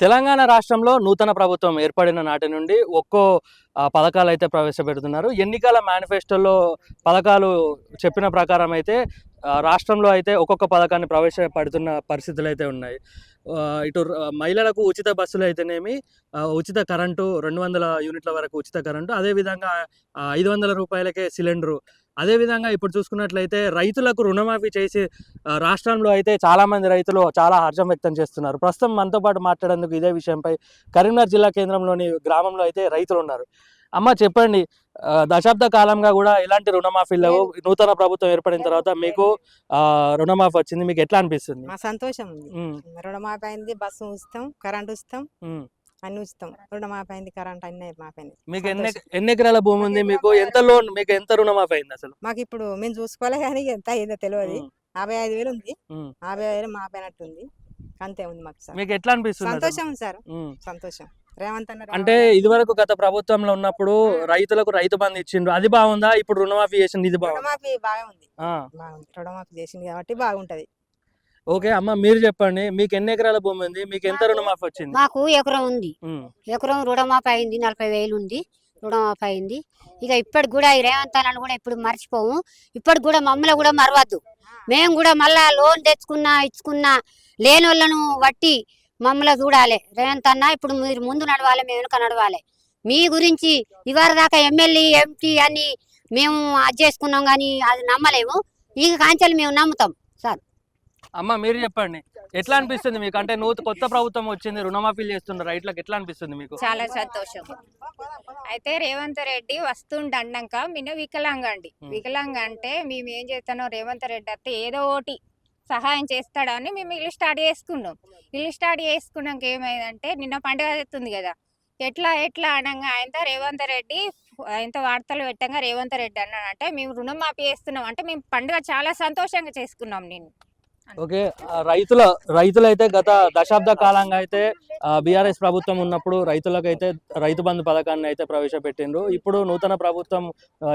తెలంగాణ రాష్ట్రంలో నూతన ప్రభుత్వం ఏర్పడిన నాటి నుండి ఒక్కో పథకాలు అయితే ప్రవేశపెడుతున్నారు. ఎన్నికల మేనిఫెస్టోలో పథకాలు చెప్పిన ప్రకారం అయితే రాష్ట్రంలో అయితే ఒక్కొక్క పథకాన్ని ప్రవేశపెడుతున్న పరిస్థితులు అయితే ఉన్నాయి ఇటు మహిళలకు ఉచిత బస్సులు అయితేనేమి ఉచిత కరెంటు రెండు వందల యూనిట్ల వరకు ఉచిత కరెంటు అదేవిధంగా ఐదు వందల రూపాయలకే సిలిండరు అదేవిధంగా ఇప్పుడు చూసుకున్నట్లయితే రైతులకు రుణమాఫీ చేసి రాష్ట్రంలో అయితే చాలా మంది రైతులు చాలా హర్షం వ్యక్తం చేస్తున్నారు. ప్రస్తుతం మనతో పాటు మాట్లాడేందుకు ఇదే విషయంపై కరీంనగర్ జిల్లా కేంద్రంలోని గ్రామంలో అయితే రైతులు ఉన్నారు. అమ్మ చెప్పండి దశాబ్ద కాలంగా కూడా ఎలాంటి రుణమాఫీ లేవు. నూతన ప్రభుత్వం ఏర్పడిన తర్వాత మీకు రుణమాఫీ వచ్చింది. మీకు ఎట్లా అనిపిస్తుంది? మా సంతోషం రుణమాఫీ అయింది బస్సు ఉచితం కరెంట్ ఉమ్. అన్ని ఉచితం. రుణమాఫీ అయింది కరెంట్ అన్ని మాపైంది మీకు ఎన్ని ఎకరాల భూమి ఉంది? మీకు ఎంత లోన్ మీకు ఎంత రుణమాఫీ అయింది అసలు? మాకు ఇప్పుడు మేము చూసుకోలే కానీ ఎంత అయిందో తెలియదు యాభై ఐదు వేలు ఉంది. యాభై ఐదు వేలు మాపైనట్టు ఉంది అంతే ఉంది మాకు సార్. మీకు ఎట్లా అనిపిస్తుంది? సంతోషం ఉంది సార్. సంతోషం. రేవంత్ అన్న అంటే ఇదివరకు గత ప్రభుత్వంలో ఉన్నప్పుడు రైతులకు రైతు బంధు ఇచ్చిండ్రు. అది బాగుందా? ఇప్పుడు రుణమాఫీ చేసింది ఇది బాగుందా? రుణమాఫీ బాగా ఉంది. రుణమాఫీ చేసింది కాబట్టి బాగుంటది. ఓకే అమ్మ మీరు చెప్పండి. మీకు ఎన్ని ఎకరాల భూమి ఉంది? మీకు ఎంత రుణమాఫీ వచ్చింది? మాకు ఎకరం ఉంది. ఎకరం రుణమాఫీ అయింది నలభై వేలు ఉంది రుణమాఫీ అయింది. ఇక ఇప్పటికి కూడా ఈ రేవంత్ అన్నను కూడా ఇప్పుడు మర్చిపోము. ఇప్పటికి కూడా మమ్మల్ని కూడా మరవద్దు. మేము కూడా మళ్ళా లోన్ తెచ్చుకున్నా ఇచ్చుకున్నా లేని వాళ్ళను బట్టి మమ్మల్ని చూడాలి. రేవంత్ అన్న ఇప్పుడు మీరు ముందు నడవాలి మేము వెనుక నడవాలి. మీ గురించి ఇవాళ దాకా ఎమ్మెల్యే ఎంపీ అని మేము అది చేసుకున్నాం కానీ అది నమ్మలేము. ఈ కాంచెలు మేము నమ్ముతాం. అమ్మ మీరు చెప్పండి. ఎట్లా అనిపిస్తుంది మీకు? అంటే నూతన కొత్త ప్రభుత్వం వచ్చింది రుణమాఫీలు చేస్తున్నారు రైతులకు ఎట్లా అనిపిస్తుంది మీకు? చాలా సంతోషం. అయితే రేవంత్ రెడ్డి వస్తుండన్నాక మిన్న వికలాంగ అండి. వికలాంగ అంటే మేము ఏం చేస్తానో రేవంత్ రెడ్డి అయితే ఏదో ఒకటి సహాయం చేస్తాడని మేము ఇల్లు స్టార్ట్ చేసుకున్నాం. ఇల్లు స్టార్ట్ చేసుకున్నాక ఏమైందంటే నిన్న పండుగ అవుతుంది కదా. ఎట్లా ఎట్లా అనగా ఆయన రేవంత్ రెడ్డి ఆయన వార్తలు పెట్టంగా రేవంత్ రెడ్డి అన్నాడంటే మేము రుణమాఫీ చేస్తున్నాం. అంటే మేము పండుగ చాలా సంతోషంగా చేసుకున్నాం నేను ఓకే రైతుల రైతులైతే గత దశాబ్ద కాలంగా అయితే బీఆర్ఎస్ ప్రభుత్వం ఉన్నప్పుడు రైతులకైతే రైతు బంధు పథకాన్ని అయితే ప్రవేశపెట్టిండ్రు. ఇప్పుడు నూతన ప్రభుత్వం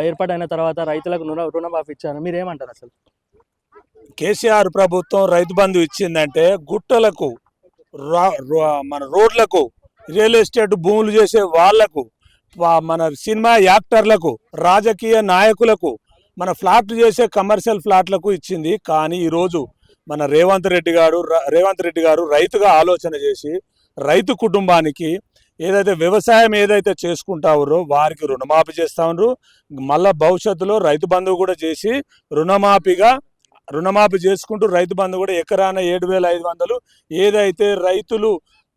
ఏర్పాటైన తర్వాత రైతులకు రుణ రుణమాఫీ ఇచ్చారు. మీరు ఏమంటారు అసలు? కేసీఆర్ ప్రభుత్వం రైతు బంధు ఇచ్చిందంటే గుట్టలకు మన రోడ్లకు రియల్ ఎస్టేట్ భూములు చేసే వాళ్ళకు మన సినిమా యాక్టర్లకు రాజకీయ నాయకులకు మన ఫ్లాట్లు చేసే కమర్షియల్ ఫ్లాట్లకు ఇచ్చింది. కానీ ఈరోజు మన రేవంత్ రెడ్డి గారు రేవంత్ రెడ్డి గారు రైతుగా ఆలోచన చేసి రైతు కుటుంబానికి ఏదైతే వ్యవసాయం ఏదైతే చేసుకుంటారో వారికి రుణమాఫీ చేస్తా ఉన్నారు. మళ్ళా భవిష్యత్తులో రైతు బంధువు కూడా చేసి రుణమాఫీగా రుణమాఫీ చేసుకుంటూ రైతు బంధు కూడా ఎకరాన ఏడు వేల ఐదు వందలు ఏదైతే రైతులు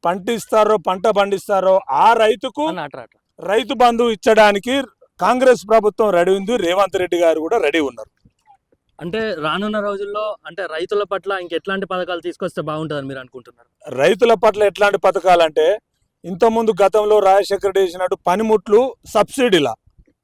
పంటిస్తారో పంట పండిస్తారో ఆ రైతుకు రైతు బంధు ఇచ్చడానికి కాంగ్రెస్ ప్రభుత్వం రెడీ ఉంది. రేవంత్ రెడ్డి గారు కూడా రెడీ ఉన్నారు. అంటే రానున్న రోజుల్లో అంటే రైతుల పట్ల ఇంకెట్లాంటి పథకాలు తీసుకొస్తే బాగుంటుందని మీరు అనుకుంటున్నారు? రైతుల పట్ల ఎట్లాంటి పథకాలంటే ఇంతకుముందు గతంలో రాజశేఖర రెడ్డి చేసినట్టు పనిముట్లు సబ్సిడీలా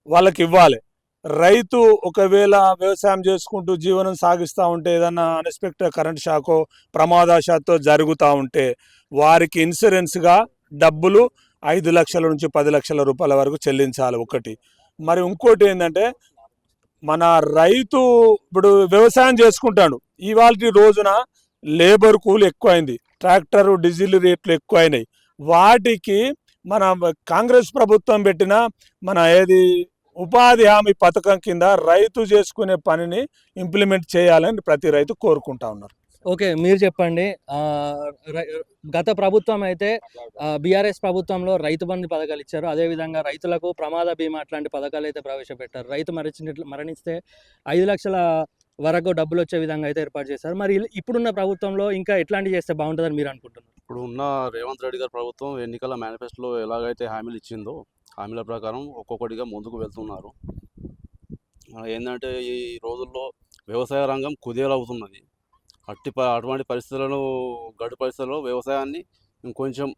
వాళ్ళకి ఇవ్వాలి రైతు ఒకవేళ వ్యవసాయం చేసుకుంటూ జీవనం సాగిస్తూ ఉంటే ఏదన్నా అన్ఎక్స్పెక్టెడ్ కరెంట్ షాకో ప్రమాదశాతో జరుగుతూ ఉంటే వారికి ఇన్సూరెన్స్గా డబ్బులు ఐదు లక్షల నుంచి పది లక్షల రూపాయల వరకు చెల్లించాలి ఒకటి. మరి ఇంకోటి ఏంటంటే మన రైతు ఇప్పుడు వ్యవసాయం చేసుకుంటాడు. ఇవాళ రోజున లేబర్ కూలి ఎక్కువైంది. ట్రాక్టర్ డీజిల్ రేట్లు ఎక్కువైనాయి. వాటికి మన కాంగ్రెస్ ప్రభుత్వం పెట్టిన మన ఏది ఉపాధి హామీ పథకం కింద రైతు చేసుకునే పనిని ఇంప్లిమెంట్ చేయాలని ప్రతి రైతు కోరుకుంటా ఉన్నారు. ఓకే. మీరు చెప్పండి. రై- గత ప్రభుత్వం అయితే బీఆర్ఎస్ ప్రభుత్వంలో రైతు బంధు పథకాలు ఇచ్చారు. అదేవిధంగా రైతులకు ప్రమాద బీమా అట్లాంటి పథకాలు అయితే ప్రవేశపెట్టారు. రైతు మరణించినట్లు మరణిస్తే ఐదు లక్షల వరకు డబ్బులు వచ్చే విధంగా అయితే ఏర్పాటు చేశారు. మరి ఇప్పుడున్న ప్రభుత్వంలో ఇంకా ఎట్లాంటివి చేస్తే బాగుంటుందని మీరు అనుకుంటున్నారు? ఇప్పుడు ఉన్న రేవంత్ రెడ్డి గారి ప్రభుత్వం ఎన్నికల మేనిఫెస్టోలో ఎలాగైతే హామీలు ఇచ్చిందో హామీల ప్రకారం ఒక్కొక్కటిగా ముందుకు వెళ్తున్నారు. ఏంటంటే ఈ రోజుల్లో వ్యవసాయ రంగం కుదేలవుతున్నది. అట్టి ప అటువంటి పరిస్థితులను గడ్డు పరిస్థితుల్లో వ్యవసాయాన్ని ఇంకొంచెం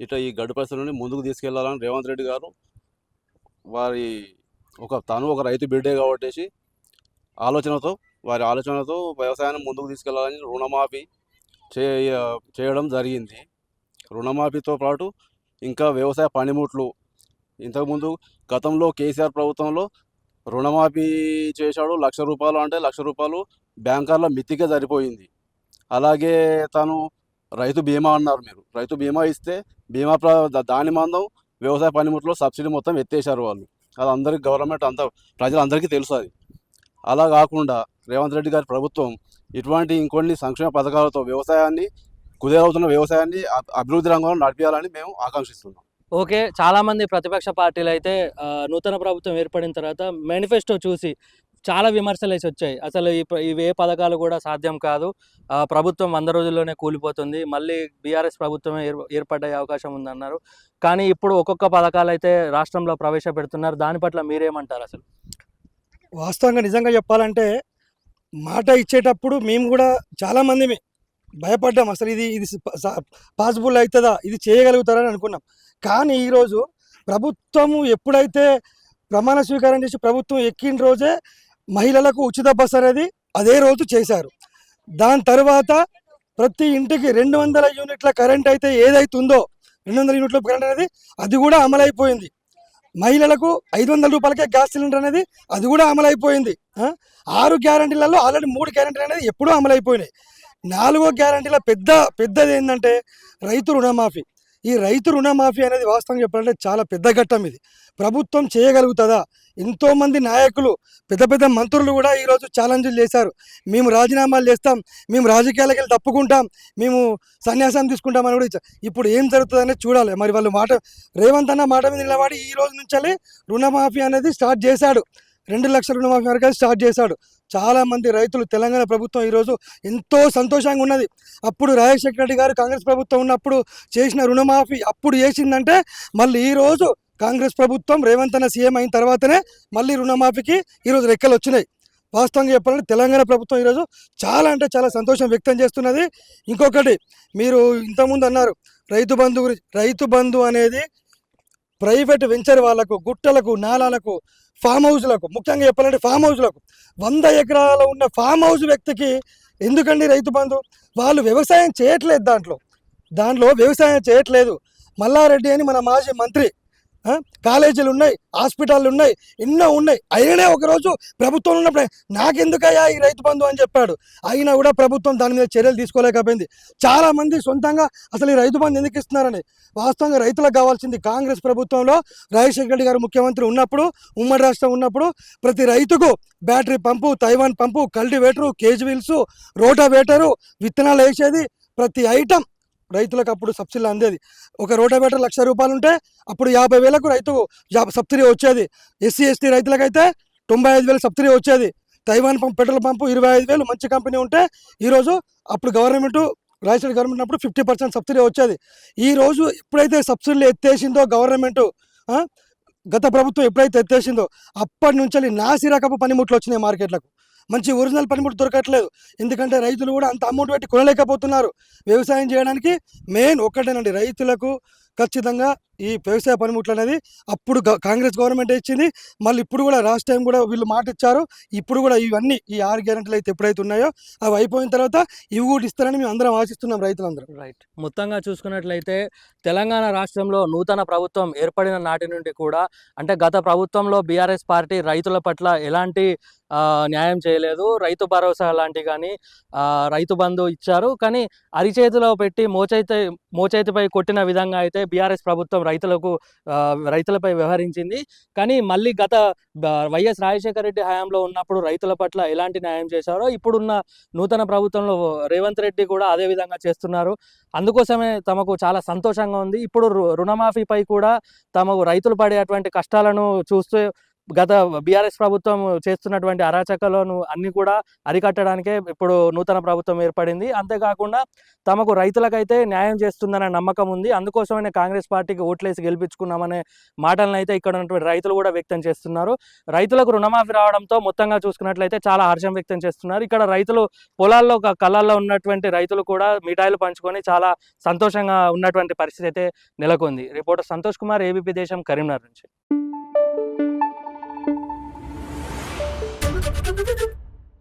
ఇట్లా ఈ గడ్డు పరిస్థితులని ముందుకు తీసుకెళ్ళాలని రేవంత్ రెడ్డి గారు వారి ఒక తను ఒక రైతు బిడ్డే కాబట్టి ఆలోచనతో వారి ఆలోచనతో వ్యవసాయాన్ని ముందుకు తీసుకెళ్ళాలని రుణమాఫీ చేయ చేయడం జరిగింది. రుణమాఫీతో పాటు ఇంకా వ్యవసాయ పనిముట్లు ఇంతకుముందు గతంలో కేసీఆర్ ప్రభుత్వంలో రుణమాఫీ చేశాడు లక్ష రూపాయలు అంటే లక్ష రూపాయలు బ్యాంకర్ల మితికే సరిపోయింది. అలాగే తను రైతు బీమా అన్నారు మీరు. రైతు బీమా ఇస్తే బీమా దాని మందం వ్యవసాయ పనిముట్లో సబ్సిడీ మొత్తం ఎత్తేసారు వాళ్ళు. అది అందరికి గవర్నమెంట్ అంతా ప్రజలందరికీ తెలుసు అది. అలా కాకుండా రేవంత్ రెడ్డి గారి ప్రభుత్వం ఇటువంటి ఇంకొన్ని సంక్షేమ పథకాలతో వ్యవసాయాన్ని కుదేరవుతున్న వ్యవసాయాన్ని అబ్- అభివృద్ధి రంగంలో నడిపించాలని మేము ఆకాంక్షిస్తున్నాం. ఓకే చాలామంది ప్రతిపక్ష పార్టీలు అయితే నూతన ప్రభుత్వం ఏర్పడిన తర్వాత మేనిఫెస్టో చూసి చాలా విమర్శలు వేసి వచ్చాయి. అసలు ఈ ఇవి ఏ పథకాలు కూడా సాధ్యం కాదు. ప్రభుత్వం వంద రోజుల్లోనే కూలిపోతుంది. మళ్ళీ బీఆర్ఎస్ ప్రభుత్వమే ఏర్ ఏర్పడే అవకాశం ఉందన్నారు. కానీ ఇప్పుడు ఒక్కొక్క పథకాలు అయితే రాష్ట్రంలో ప్రవేశపెడుతున్నారు. దాని పట్ల మీరేమంటారు అసలు? వాస్తవంగా నిజంగా చెప్పాలంటే మాట ఇచ్చేటప్పుడు మేము కూడా చాలామంది భయపడ్డాం. అసలు ఇది ఇది పాసిబుల్ అవుతుందా? ఇది చేయగలుగుతారని అనుకున్నాం. కానీ ఈరోజు ప్రభుత్వము ఎప్పుడైతే ప్రమాణ స్వీకారం చేసి ప్రభుత్వం ఎక్కిన రోజే మహిళలకు ఉచిత బస్ అనేది అదే రోజు చేశారు. దాని తర్వాత ప్రతి ఇంటికి రెండు వందల యూనిట్ల కరెంట్ అయితే ఏదైతే ఉందో రెండు వందల యూనిట్ల కరెంట్ అనేది అది కూడా అమలైపోయింది. మహిళలకు ఐదు వందల రూపాయలకే గ్యాస్ సిలిండర్ అనేది అది కూడా అమలైపోయింది. ఆరు గ్యారంటీలలో ఆల్రెడీ మూడు గ్యారంటీలు అనేది ఎప్పుడూ అమలైపోయినాయి. నాలుగో గ్యారంటీల పెద్ద పెద్దది ఏంటంటే రైతు రుణమాఫీ. ఈ రైతు రుణమాఫీ అనేది వాస్తవం చెప్పాలంటే చాలా పెద్ద ఘట్టం ఇది. ప్రభుత్వం చేయగలుగుతుందా? ఎంతోమంది నాయకులు పెద్ద పెద్ద మంత్రులు కూడా ఈరోజు ఛాలెంజ్లు చేశారు. మేము రాజీనామాలు చేస్తాం మేము రాజకీయాలకు వెళ్ళి తప్పుకుంటాం మేము సన్యాసం తీసుకుంటామని కూడా ఇప్పుడు ఏం జరుగుతుందనేది చూడాలి. మరి వాళ్ళు మాట రేవంత్ అన్న మాట మీద నిలబడి ఈ రోజు నుంచి రుణమాఫీ అనేది స్టార్ట్ చేశాడు. రెండు లక్షల రుణమాఫీ వరకు స్టార్ట్ చేశాడు. చాలామంది రైతులు తెలంగాణ ప్రభుత్వం ఈరోజు ఎంతో సంతోషంగా ఉన్నది. అప్పుడు రాజశేఖర రెడ్డి గారు కాంగ్రెస్ ప్రభుత్వం ఉన్నప్పుడు చేసిన రుణమాఫీ అప్పుడు చేసిందంటే మళ్ళీ ఈరోజు కాంగ్రెస్ ప్రభుత్వం రేవంత్ అన్న సీఎం అయిన తర్వాతనే మళ్ళీ రుణమాఫీకి ఈరోజు రెక్కలు వచ్చినాయి. వాస్తవంగా చెప్పాలంటే తెలంగాణ ప్రభుత్వం ఈరోజు చాలా అంటే చాలా సంతోషం వ్యక్తం చేస్తున్నది. ఇంకొకటి మీరు ఇంతకుముందు అన్నారు రైతు బంధు గురించి రైతు బంధు అనేది ప్రైవేట్ వెంచర్ వాళ్ళకు గుట్టలకు నాలాలకు ఫామ్ హౌస్లకు ముఖ్యంగా చెప్పాలంటే ఫామ్ హౌస్లకు వంద ఎకరాల ఉన్న ఫామ్ హౌస్ వ్యక్తికి ఎందుకండి రైతు బంధు? వాళ్ళు వ్యవసాయం చేయట్లేదు దాంట్లో. దాంట్లో వ్యవసాయం చేయట్లేదు. మల్లారెడ్డి అని మన మాజీ మంత్రి కాలేజీలు ఉన్నాయి హాస్పిటళ్ళు ఉన్నాయి ఎన్నో ఉన్నాయి. అయిననే ఒకరోజు ప్రభుత్వం ఉన్నప్పుడే నాకెందుకయ్యా ఈ రైతు బంధు అని చెప్పాడు. అయినా కూడా ప్రభుత్వం దాని మీద చర్యలు తీసుకోలేకపోయింది. చాలామంది సొంతంగా అసలు ఈ రైతు బంధు ఎందుకు ఇస్తున్నారని. వాస్తవంగా రైతులకు కావాల్సింది కాంగ్రెస్ ప్రభుత్వంలో రాజశేఖర రెడ్డి గారు ముఖ్యమంత్రి ఉన్నప్పుడు ఉమ్మడి రాష్ట్రం ఉన్నప్పుడు ప్రతి రైతుకు battery pump Taiwan pump cultivator cage wheels rotavator విత్తనాలు వేసేది ప్రతి ఐటమ్ రైతులకు అప్పుడు సబ్సిడీ అందేది. ఒక రోటావేటర్ లక్ష రూపాయలు ఉంటే అప్పుడు యాభై వేలకు రైతు సబ్సిడీ వచ్చేది. ఎస్సీ ఎస్టీ రైతులకైతే తొంభై ఐదు వేలు సబ్సిడీ వచ్చేది. తైవాన్ పంప్ పెట్రోల్ పంపు ఇరవై ఐదు వేలు మంచి కంపెనీ ఉంటే ఈరోజు అప్పుడు గవర్నమెంట్ రాజశేఖర గవర్నమెంట్ అప్పుడు ఫిఫ్టీ పర్సెంట్ సబ్సిడీ వచ్చేది. ఈ రోజు ఎప్పుడైతే సబ్సిడీలు ఎత్తేసిందో గవర్నమెంట్ గత ప్రభుత్వం ఎప్పుడైతే ఎత్తేసిందో అప్పటి నుంచి నాసి రకపు పనిముట్లు వచ్చినాయి మార్కెట్లకు. మంచి ఒరిజినల్ పనిముట్లు దొరకట్లేదు. ఎందుకంటే రైతులు కూడా అంత అమౌంట్ పెట్టి కొనలేకపోతున్నారు. వ్యవసాయం చేయడానికి మెయిన్ ఒక్కటేనండి రైతులకు ఖచ్చితంగా ఈ వ్యవసాయ పనిముట్లు అనేది అప్పుడు కాంగ్రెస్ గవర్నమెంట్ ఇచ్చింది. మళ్ళీ ఇప్పుడు కూడా లాస్ట్ టైం కూడా వీళ్ళు మాట ఇచ్చారు. ఇప్పుడు కూడా ఇవన్నీ ఈ ఆరు గ్యారెంటీలు అయితే ఎప్పుడైతే ఉన్నాయో అవి అయిపోయిన తర్వాత ఇవి కూడా ఇస్తారని మేము అందరం ఆశిస్తున్నాం రైతులందరం. రైట్. మొత్తంగా చూసుకున్నట్లయితే తెలంగాణ రాష్ట్రంలో నూతన ప్రభుత్వం ఏర్పడిన నాటి నుండి కూడా అంటే గత ప్రభుత్వంలో బీఆర్ఎస్ పార్టీ రైతుల పట్ల ఎలాంటి న్యాయం చేయలేదు. రైతు భరోసా లాంటి కానీ రైతు బంధు ఇచ్చారు. కానీ అరిచేతిలో పెట్టి మోచైతే మోచేతిపై కొట్టిన విధంగా అయితే బీఆర్ఎస్ ప్రభుత్వం రైతులకు రైతులపై వ్యవహరించింది. కానీ మళ్ళీ గత వైఎస్ రాజశేఖర రెడ్డి హయాంలో ఉన్నప్పుడు రైతుల పట్ల ఎలాంటి న్యాయం చేశారో ఇప్పుడున్న నూతన ప్రభుత్వంలో రేవంత్ రెడ్డి కూడా అదే విధంగా చేస్తున్నారు. అందుకోసమే తమకు చాలా సంతోషంగా ఉంది. ఇప్పుడు రు- రుణమాఫీపై కూడా తమకు రైతులు పడేటువంటి కష్టాలను చూస్తూ గత బీఆర్ఎస్ ప్రభుత్వం చేస్తున్నటువంటి అరాచకాలను అన్ని కూడా అరికట్టడానికే ఇప్పుడు నూతన ప్రభుత్వం ఏర్పడింది. అంతేకాకుండా తమకు రైతులకైతే న్యాయం చేస్తుందనే నమ్మకం ఉంది. అందుకోసమనే కాంగ్రెస్ పార్టీకి ఓట్లేసి గెలిపించుకున్నామనే మాటలను అయితే ఇక్కడ ఉన్నటువంటి రైతులు కూడా వ్యక్తం చేస్తున్నారు. రైతులకు రుణమాఫీ రావడంతో మొత్తంగా చూసుకున్నట్లయితే చాలా హర్షం వ్యక్తం చేస్తున్నారు. ఇక్కడ రైతులు పొలాల్లో కళ్ళల్లో ఉన్నటువంటి రైతులు కూడా మిఠాయిలు పంచుకొని చాలా సంతోషంగా ఉన్నటువంటి పరిస్థితి అయితే నెలకొంది. రిపోర్టర్ సంతోష్ కుమార్ ఏబీపీ దేశం కరీంనగర్ నుంచి.